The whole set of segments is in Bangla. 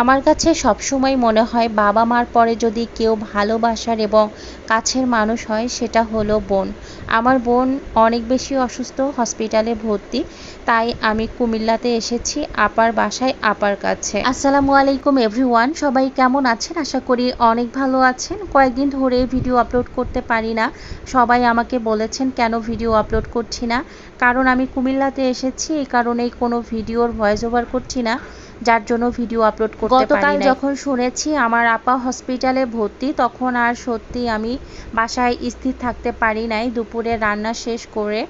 আমার কাছে সবসময় মনে হয় বাবা মার পরে যদি কেউ ভালোবাসার এবং কাছের মানুষ হয়, সেটা হলো বোন। আমার বোন অনেক বেশি অসুস্থ, হসপিটালে ভর্তি, তাই আমি কুমিল্লাতে এসেছি, আপার বাসায়, আপার কাছে। আসসালামু আলাইকুম এভরিওয়ান, সবাই কেমন আছেন? আশা করি অনেক ভালো আছেন। কয়েকদিন ধরে ভিডিও আপলোড করতে পারি না। সবাই আমাকে বলেছেন, কেন ভিডিও আপলোড করছি না? কারণ আমি কুমিল্লাতে এসেছি, এই কারণেই কোনো ভিডিওর ভয়েস ওভার করছি না। যার জন্য ভিডিও আপলোড করতে পারি গতকাল যখন শুনেছি আমার আপা হসপিটালে ভর্তি তখন আর সত্যি আমি বাসায় স্থির থাকতে পারি নাই। দুপুরে রান্না শেষ করে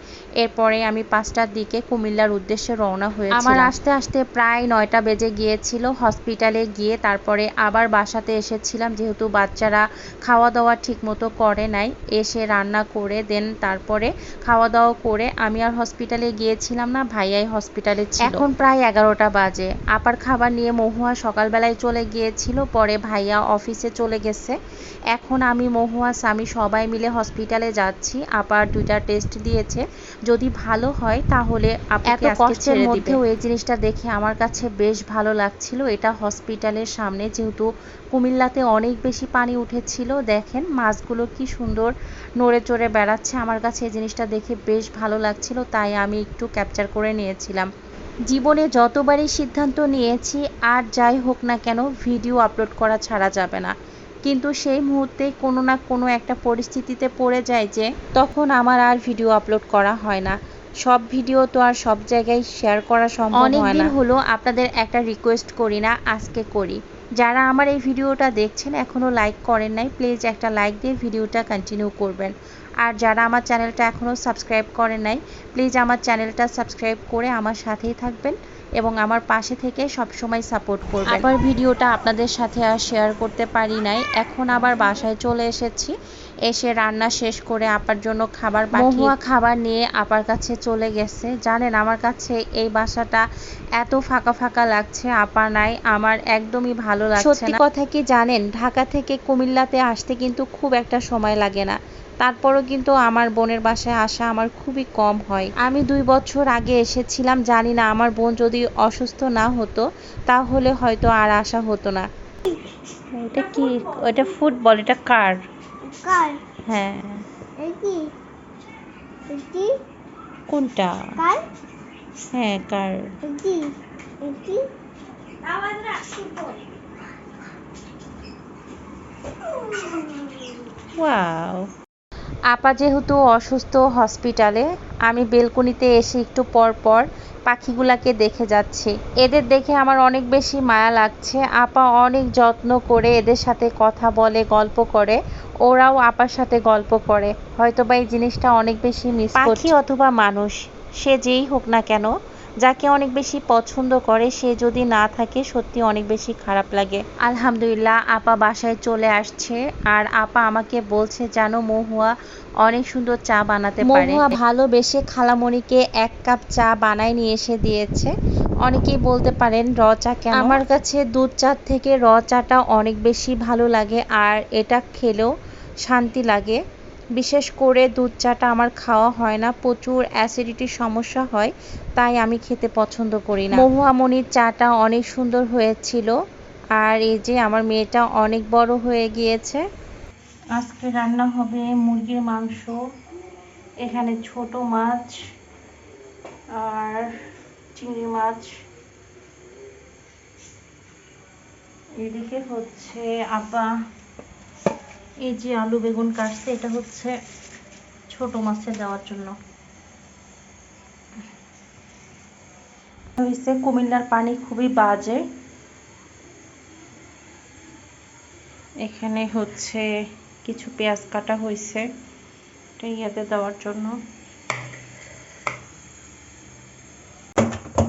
এরপরে আমি পাঁচটার দিকে কুমিল্লার উদ্দেশ্যে রওনা হয়েছি আমার আসতে আসতে প্রায় নয়টা বেজে গিয়েছিল হসপিটালে গিয়ে তারপরে আবার বাসাতে এসেছিলাম। যেহেতু বাচ্চারা খাওয়া দাওয়া ঠিক মতো করে নাই এসে রান্না করে দেন তারপরে খাওয়া দাওয়া করে আমি আর হসপিটালে গিয়েছিলাম না ভাইয়াই হসপিটালে ছিল। এখন প্রায় এগারোটা বাজে। আপার খাবার নিয়ে মহুয়া সকালবেলায় চলে গিয়েছিল পরে ভাইয়া অফিসে চলে গেছে। এখন আমি মহুয়া স্বামী সবাই মিলে হসপিটালে যাচ্ছি। আপার দুইটা টেস্ট দিয়েছে। যদি ভালো হয় তাহলে এত কষ্টের মধ্যেও এই জিনিসটা দেখে আমার কাছে বেশ ভালো লাগছিল। এটা হসপিটালের সামনে যেহেতু কুমিল্লাতে অনেক বেশি পানি উঠেছিল। দেখেন মাছগুলো কি সুন্দর নড়ে চড়ে বেড়াচ্ছে। আমার কাছে এই জিনিসটা দেখে বেশ ভালো লাগছিল তাই আমি একটু ক্যাপচার করে নিয়েছিলাম। জীবনে যতবারই সিদ্ধান্ত নিয়েছি, আর যাই হোক না কেন, ভিডিও আপলোড করা ছাড়া যাবে না। কিন্তু সেই মুহূর্তে কোনো না কোনো একটা পরিস্থিতিতে পড়ে যায় যে, তখন আমার আর ভিডিও আপলোড করা হয় না। সব ভিডিও তো আর সব জায়গায় শেয়ার করা সম্ভব হয় না। হলো আপনাদের একটা রিকোয়েস্ট করি না, আজকে করি। যারা আমার এই ভিডিওটা দেখছেন এখনও লাইক করেন নাই প্লিজ একটা লাইক দিয়ে ভিডিওটা কন্টিনিউ করবেন। আর যারা আমার চ্যানেলটা এখনও সাবস্ক্রাইব করেন নাই প্লিজ আমার চ্যানেলটা সাবস্ক্রাইব করে আমার সাথেই থাকবেন এবং আমার পাশে থেকে সবসময় সাপোর্ট করবেন। আবার ভিডিওটা আপনাদের সাথে আর শেয়ার করতে পারি নাই, এখন আবার বাসায় চলে এসেছি। এসে রান্না শেষ করে আপার জন্য খাবার মহুয়া খাবার নিয়ে আপার কাছে চলে গেছে। জানেন আমার কাছে এই বাসাটা এত ফাঁকা ফাঁকা লাগছে আপা নাই আমার একদমই ভালো লাগছে না। সত্যি কথা কি জানেন ঢাকা থেকে কুমিল্লাতে আসতে কিন্তু খুব একটা সময় লাগে না। তারপরও কিন্তু আমার বোনের বাসায় আসা আমার খুবই কম হয়। আমি দুই বছর আগে এসেছিলাম জানি না আমার বোন যদি অসুস্থ না হতো তাহলে হয়তো আর আসা হতো না। এটা কি? এটা ফুটবল এটা কার? কার? হ্যাঁ। এটি? এটি? কোনটা? কার? হ্যাঁ কার? এটি? এটি? ওয়াও। আপা যেহেতু অসুস্থ হসপিটালে আমি বেলকনিতে এসে একটু পর পর পাখিগুলাকে দেখে যাচ্ছি। এদের দেখে আমার অনেক বেশি মায়া লাগছে। আপা অনেক যত্ন করে এদের সাথে কথা বলে গল্প করে। ওরাও আপার সাথে গল্প করে। হয়তো বা এই জিনিসটা অনেক বেশি মিস পাখি অথবা মানুষ সে যেই হোক না কেন যাকে অনেক বেশি পছন্দ করে সে যদি না থাকে সত্যি অনেক বেশি খারাপ লাগে। আলহামদুলিল্লাহ আপা বাসায় চলে আসছে আর আপা আমাকে বলছে জানো মহুয়া অনেক সুন্দর চা বানাতে পারে। মহুয়া ভালোবেসে খালামণিকে এক কাপ চা বানায় নিয়ে এসে দিয়েছে। অনেকেই বলতে পারেন র চা কেন? আমার কাছে দুধ চার থেকে র চাটা অনেক বেশি ভালো লাগে আর এটা খেলেও শান্তি লাগে। বিশেষ করে দুধ চাটা আমার খাওয়া হয় না, প্রচুর অ্যাসিডিটির সমস্যা হয়, তাই আমি খেতে পছন্দ করি না। মহুয়ামণির চাটা অনেক সুন্দর হয়েছিল, আর এই যে আমার মেয়েটা অনেক বড় হয়ে গিয়েছে। আজকে রান্না হবে মুরগির মাংস, এখানে ছোট মাছ আর চিংড়ি মাছ। এদিকে হচ্ছে আপা এই যে আলু বেগুন কাটছে, এটা হচ্ছে ছোট মাছে দেওয়ার জন্য। হয়েছে, কুমিল্লার পানি খুবই বাজে। এখানে হচ্ছে কিছু পেঁয়াজ কাটা হয়েছে, এটা ইয়াতে দেওয়ার জন্য।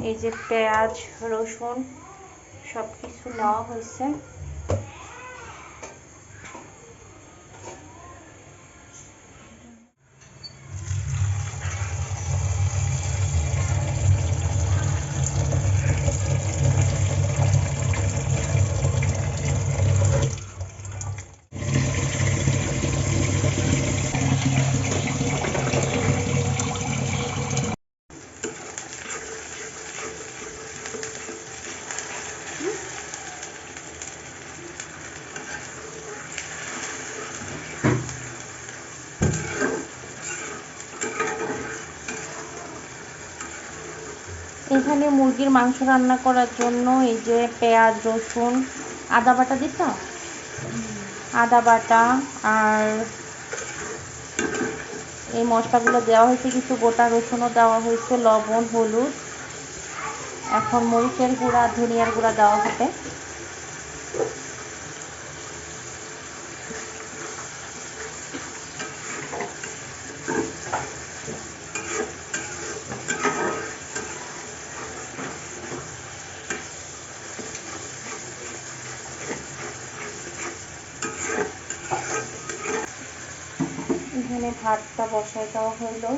এই যে পেঁয়াজ, রসুন সব কিছু নেওয়া হয়েছে। এখানে মুরগির মাংস রান্না করার জন্য এই যে পেঁয়াজ, রসুন, আদা বাটা দিত আদা বাটা আর এই মশলাগুলো দেওয়া হয়েছে, কিছু গোটা রসুনও দেওয়া হয়েছে, লবণ, হলুদ, এখন মরিচের গুঁড়া, ধনিয়ার গুঁড়া দেওয়া হবে। এখানে ভাতটা বসায় দেওয়া হলো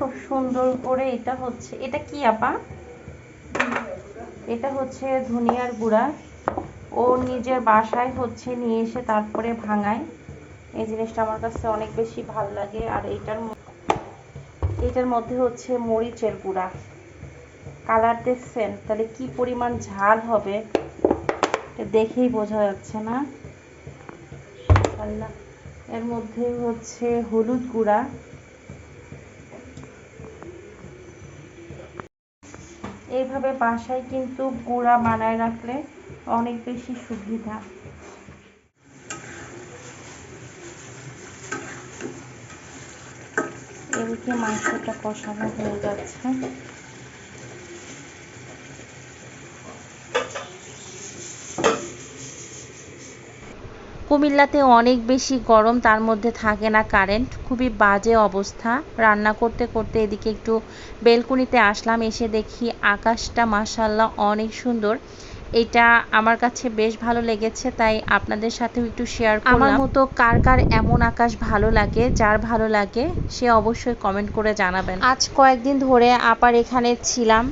খুব সুন্দর করে এটা হচ্ছে, এটা কি আপা? এটা হচ্ছে ধনিয়ার গুঁড়া। ও নিজের বাসায় হচ্ছে নিয়ে এসে তারপরে ভাঙায়। এই জিনিসটা আমার কাছে অনেক বেশি ভালো লাগে। আর এইটার ম- এটার মধ্যে হচ্ছে মরিচের গুঁড়া। কালার দেখছেন? তাহলে কি পরিমাণ ঝাল হবে? দেখেই বোঝা যাচ্ছে না। এর মধ্যে হচ্ছে হলুদ গুঁড়া। এইভাবে বাসায় কিন্তু গুঁড়া বানায় রাখলে অনেক বেশি সুবিধা। এদিকে মাংসটা কষানো হয়ে যাচ্ছে। কুমিল্লাতে অনেক বেশি গরম তার মধ্যে থাকে না কারেন্ট। খুবই বাজে অবস্থা। রান্না করতে করতে এদিকে একটু বেলকুনিতে আসলাম এসে দেখি আকাশটা মাসাল্লাহ অনেক সুন্দর। এটা আমার কাছে বেশ ভালো লেগেছে তাই আপনাদের সাথেও একটু শেয়ার করলাম। আমার মতো কার কার এমন আকাশ ভালো লাগে যার ভালো লাগে সে অবশ্যই কমেন্ট করে জানাবেন। আজ কয়েকদিন ধরে আপার এখানে ছিলাম।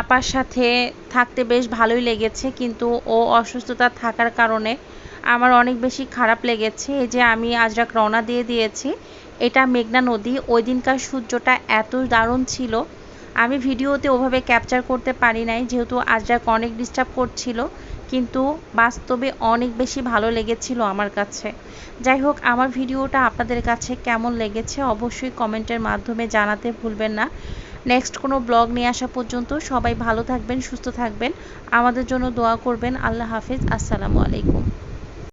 আপার সাথে থাকতে বেশ ভালোই লেগেছে কিন্তু ও অসুস্থতা থাকার কারণে আমার অনেক বেশি খারাপ লেগেছে। এই যে আমি আজরাক রওনা দিয়ে দিয়েছি, এটা মেঘনা নদী। ওই দিনকার সূর্যটা এত দারুণ ছিল। আমি ভিডিওতে ওভাবে ক্যাপচার করতে পারি নাই, যেহেতু আজরাক অনেক ডিস্টার্ব করছিল, কিন্তু বাস্তবে অনেক বেশি ভালো লেগেছিল আমার কাছে। যাই হোক, আমার ভিডিওটা আপনাদের কাছে কেমন লেগেছে অবশ্যই কমেন্টের মাধ্যমে জানাতে ভুলবেন না। নেক্সট কোনো ব্লগ নিয়ে আসা পর্যন্ত সবাই ভালো থাকবেন, সুস্থ থাকবেন। আমাদের জন্য দোয়া করবেন। আল্লাহ হাফিজ। আসসালামু আলাইকুম।